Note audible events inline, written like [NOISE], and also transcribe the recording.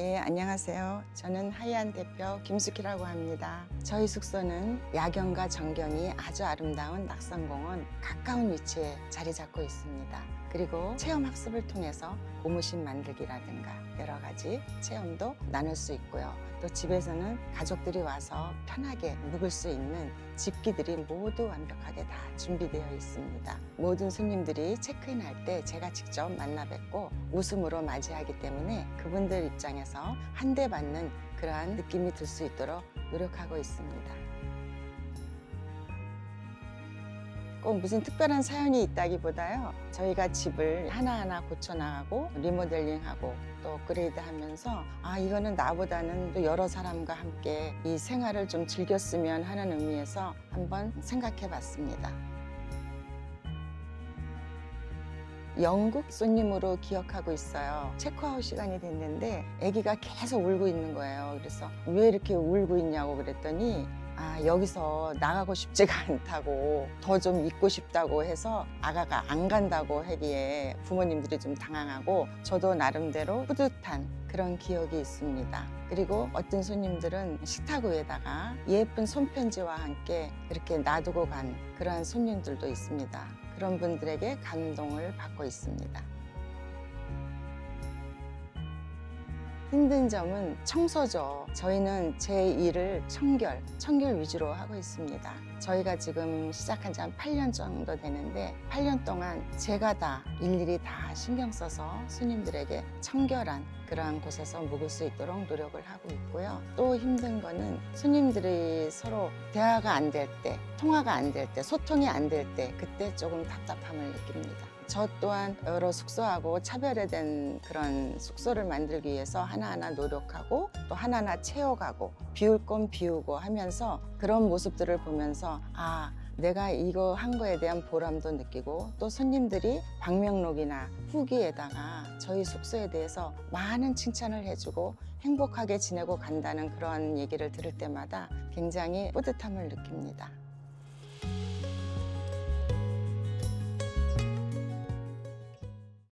예, 안녕하세요. 저는 하이안 대표 김숙희라고 합니다. 저희 숙소는 야경과 전경이 아주 아름다운 낙산공원 가까운 위치에 자리 잡고 있습니다. 그리고 체험 학습을 통해서 고무신 만들기라든가 여러 가지 체험도 나눌 수 있고요. 또 집에서는 가족들이 와서 편하게 묵을 수 있는 집기들이 모두 완벽하게 다 준비되어 있습니다. 모든 손님들이 체크인할 때 제가 직접 만나 뵙고 웃음으로 맞이하기 때문에 그분들 입장에서 한 대 받는 그러한 느낌이 들 수 있도록 노력하고 있습니다. 꼭 무슨 특별한 사연이 있다기보다요. 저희가 집을 하나하나 고쳐나가고 리모델링하고 또 업그레이드 하면서 아, 이거는 나보다는 또 여러 사람과 함께 이 생활을 좀 즐겼으면 하는 의미에서 한번 생각해 봤습니다. 영국 손님으로 기억하고 있어요. 체크아웃 시간이 됐는데 아기가 계속 울고 있는 거예요. 그래서 왜 이렇게 울고 있냐고 그랬더니 아, 여기서 나가고 싶지가 [LAUGHS] 않다고 더 좀 있고 싶다고 해서 아가가 안 간다고 하기에 부모님들이 좀 당황하고 저도 나름대로 뿌듯한 그런 기억이 있습니다. 그리고 어떤 손님들은 식탁 위에다가 예쁜 손편지와 함께 이렇게 놔두고 간 그러한 손님들도 있습니다. 그런 분들에게 감동을 받고 있습니다. 힘든 점은 청소죠. 저희는 제 일을 청결, 청결 위주로 하고 있습니다. 저희가 지금 시작한 지 한 8년 정도 되는데 8년 동안 제가 다 일일이 다 신경 써서 손님들에게 청결한 그러한 곳에서 묵을 수 있도록 노력을 하고 있고요. 또 힘든 거는 손님들이 서로 대화가 안 될 때, 통화가 안 될 때, 소통이 안 될 때, 그때 조금 답답함을 느낍니다. 저 또한 여러 숙소하고 차별화된 그런 숙소를 만들기 위해서 하나하나 노력하고 또 하나하나 채워가고 비울 건 비우고 하면서 그런 모습들을 보면서 아 내가 이거 한 거에 대한 보람도 느끼고 또 손님들이 방명록이나 후기에다가 저희 숙소에 대해서 많은 칭찬을 해주고 행복하게 지내고 간다는 그런 얘기를 들을 때마다 굉장히 뿌듯함을 느낍니다.